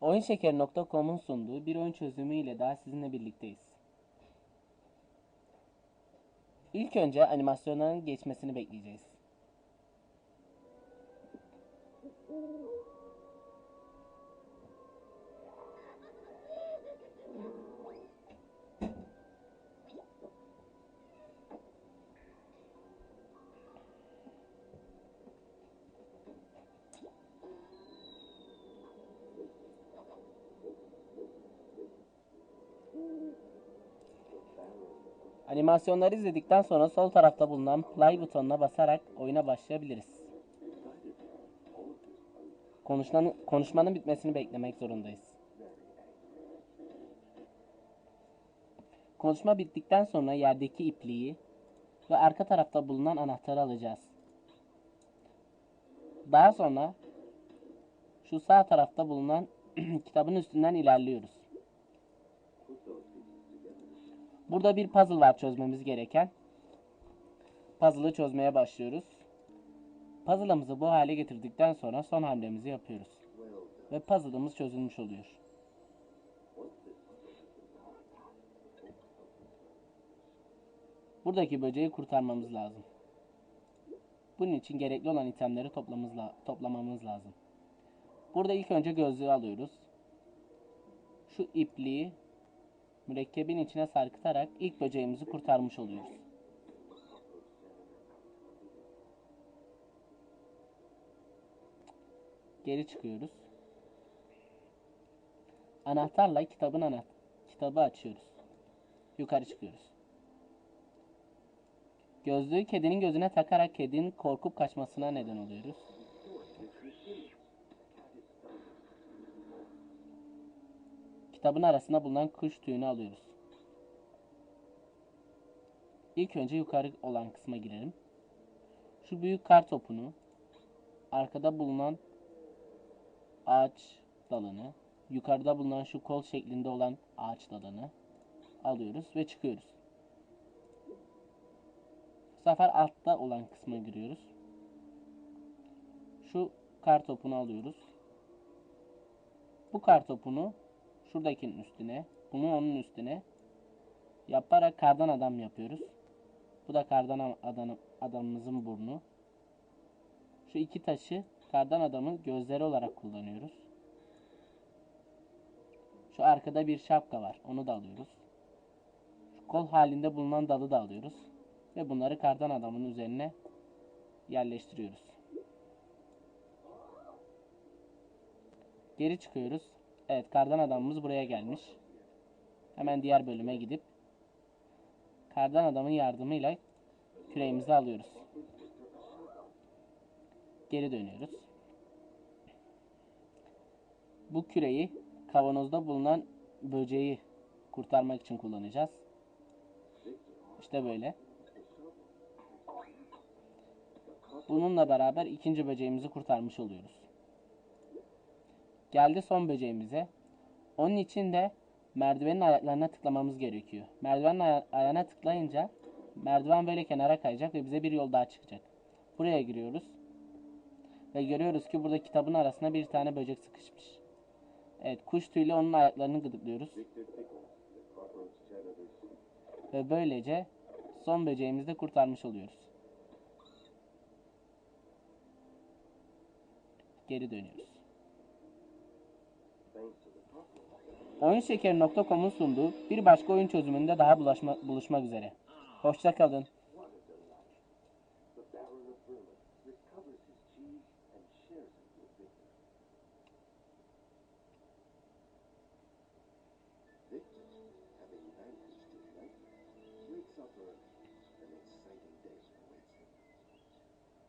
Oyunşeker.com'un sunduğu bir oyun çözümü ile daha sizinle birlikteyiz. İlk önce animasyonların geçmesini bekleyeceğiz. Animasyonları izledikten sonra sol tarafta bulunan play butonuna basarak oyuna başlayabiliriz. Konuşmanın, konuşmanın bitmesini beklemek zorundayız. Konuşma bittikten sonra yerdeki ipliği ve arka tarafta bulunan anahtarı alacağız. Daha sonra şu sağ tarafta bulunan kitabın üstünden ilerliyoruz. Burada bir puzzle var çözmemiz gereken. Puzzle'ı çözmeye başlıyoruz. Puzzle'ımızı bu hale getirdikten sonra son hamlemizi yapıyoruz. Ve puzzle'ımız çözülmüş oluyor. Buradaki böceği kurtarmamız lazım. Bunun için gerekli olan itemleri toplamamız, la- toplamamız lazım. Burada ilk önce gözlüğü alıyoruz. Şu ipliği mürekkebin içine sarkıtarak ilk böceğimizi kurtarmış oluyoruz. Geri çıkıyoruz. Anahtarla kitabın anahtar kitabı açıyoruz. Yukarı çıkıyoruz. Gözlüğü kedinin gözüne takarak kedinin korkup kaçmasına neden oluyoruz. Kitabın arasında bulunan kuş tüyünü alıyoruz. İlk önce yukarı olan kısma girelim. Şu büyük kar topunu, arkada bulunan ağaç dalını, yukarıda bulunan şu kol şeklinde olan ağaç dalını alıyoruz ve çıkıyoruz. Bu sefer altta olan kısma giriyoruz. Şu kar topunu alıyoruz. Bu kar topunu şuradakinin üstüne, bunu onun üstüne yaparak kardan adam yapıyoruz. Bu da kardan adam, adamımızın burnu. Şu iki taşı kardan adamın gözleri olarak kullanıyoruz. Şu arkada bir şapka var. Onu da alıyoruz. Şu kol halinde bulunan dalı da alıyoruz. Ve bunları kardan adamın üzerine yerleştiriyoruz. Geri çıkıyoruz. Evet kardan adamımız buraya gelmiş. Hemen diğer bölüme gidip kardan adamın yardımıyla küreğimizi alıyoruz. Geri dönüyoruz. Bu küreyi kavanozda bulunan böceği kurtarmak için kullanacağız. İşte böyle. Bununla beraber ikinci böceğimizi kurtarmış oluyoruz. Geldi son böceğimize. Onun için de merdivenin ayaklarına tıklamamız gerekiyor. Merdivenin aya- ayağına tıklayınca merdiven böyle kenara kayacak ve bize bir yol daha çıkacak. Buraya giriyoruz. Ve görüyoruz ki burada kitabın arasına bir tane böcek sıkışmış. Evet kuş tüyüyle onun ayaklarını gıdıklıyoruz. Ve böylece son böceğimizi de kurtarmış oluyoruz. Geri dönüyoruz. Oyunşeker.com'un sunduğu bir başka oyun çözümünde daha bulaşma, buluşmak üzere. Hoşçakalın.